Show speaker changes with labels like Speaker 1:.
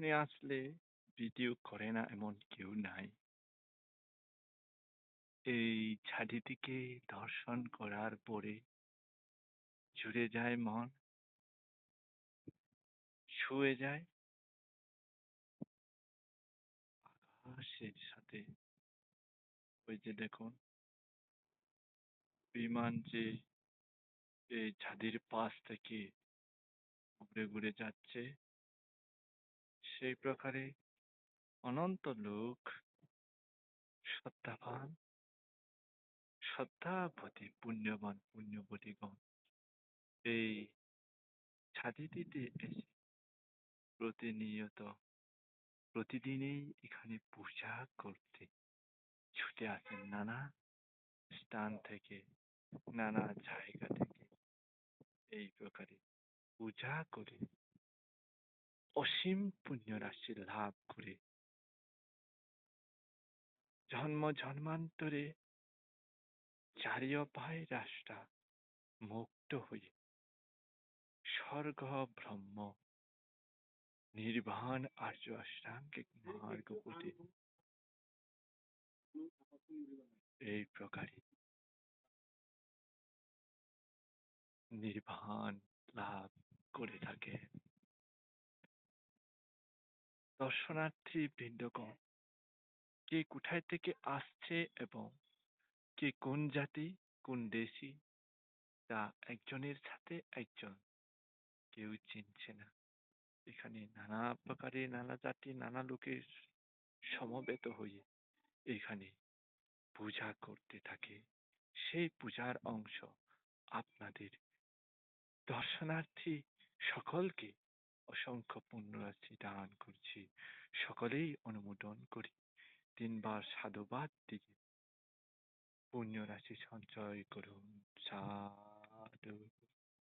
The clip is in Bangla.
Speaker 1: এখানে আসলে ভিডিও করে না এমন কেউ নাই এই ছাদিটিকে দর্শন করার পরে জুড়ে যায় মন ছুঁয়ে যায় আকাশের সাথে ওই যে দেখুন বিমান যে এই ছাদের পাশ থেকে ঘুরে ঘুরে যাচ্ছে সেই প্রকারে অনন্ত লোক। শ্রদ্ধাবান। শ্রদ্ধাবতী পুণ্যবান, পুণ্যবতীগণ। এই ছাদিটিতে এসে প্রতিনিয়ত, প্রতিদিনই এখানে পূজা করতে ছুটে আসেন। নানা স্থান থেকে, নানা জায়গা থেকে এই প্রকারে পূজা করে অসীম পুণ্য রাশি লাভ করে জন্ম জন্মান্তরে চারিয় পায় রাষ্ট্রা মুক্ত হয়ে স্বর্গ ব্রহ্ম নির্বাণ আর্য অষ্টাঙ্গিক মার্গপতি এই প্রকারে নির্বাণ লাভ করে থাকে দর্শনার্থী বৃন্দগণ, কে কোথায় থেকে আসছে এবং কে কোন জাতি, কোন দেশি, তা একজনের সাথে একজন। কেউ চিনছে না। এখানে নানা প্রকারে নানা জাতি নানা লোকের সমবেত হয়ে এখানে পূজা করতে থাকে। সেই পূজার অংশ আপনাদের দর্শনার্থী সকলকে অসংখ্য পুণ্যরাশি দান করছি। সকলেই অনুমোদন করি। তিনবার সাধুবাদ দিয়ে পুণ্য রাশি সঞ্চয় করুন। সাধু